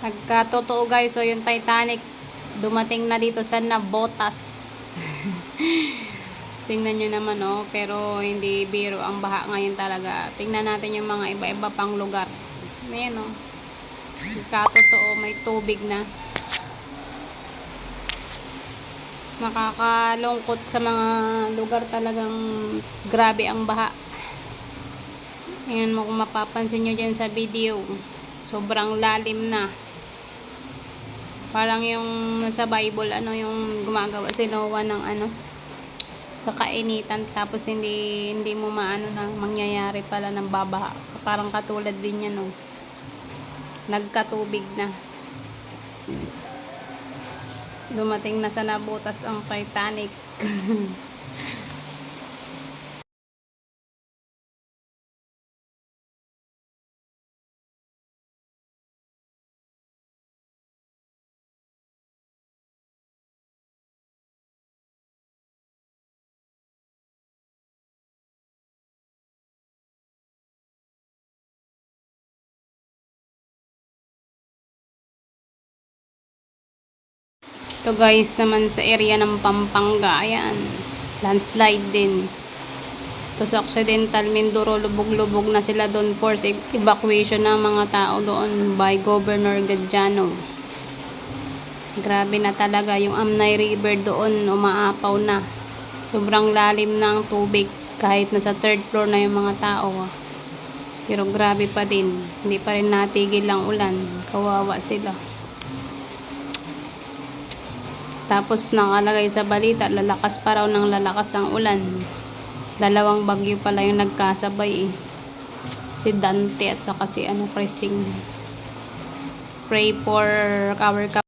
Nagkatotoo guys, so yung Titanic dumating na dito sa Nabotas. Tingnan nyo naman oh, pero hindi biro ang baha ngayon talaga. Tingnan natin yung mga iba-iba pang lugar. Ayan oh. Nagkatotoo, may tubig na. Nakakalungkot sa mga lugar talagang grabe ang baha. Ayan mo kung mapapansin nyo dyan sa video. Sobrang lalim na. Parang yung nasa Bible, ano yung gumagawa si Noah ng ano, sa kainitan. Tapos hindi, hindi mo maano na mangyayari pala ng babaha. Parang katulad din yan, no. Nagkatubig na. Dumating na sa nabutas ang Titanic. Ito guys naman sa area ng Pampanga. Ayan. Landslide din. Ito sa Occidental Mindoro, lubog-lubog na sila doon for evacuation ng mga tao doon by Governor Gadjano. Grabe na talaga yung Amnay River doon umaapaw na. Sobrang lalim ng tubig kahit nasa third floor na yung mga tao. Pero grabe pa din. Hindi pa rin natigil ang ulan. Kawawa sila. Tapos nakalagay sa balita, lalakas pa raw ng lalakas ang ulan. Dalawang bagyo pala yung nagkasabay eh. Si Dante at saka si ano, Pressing. Pray for our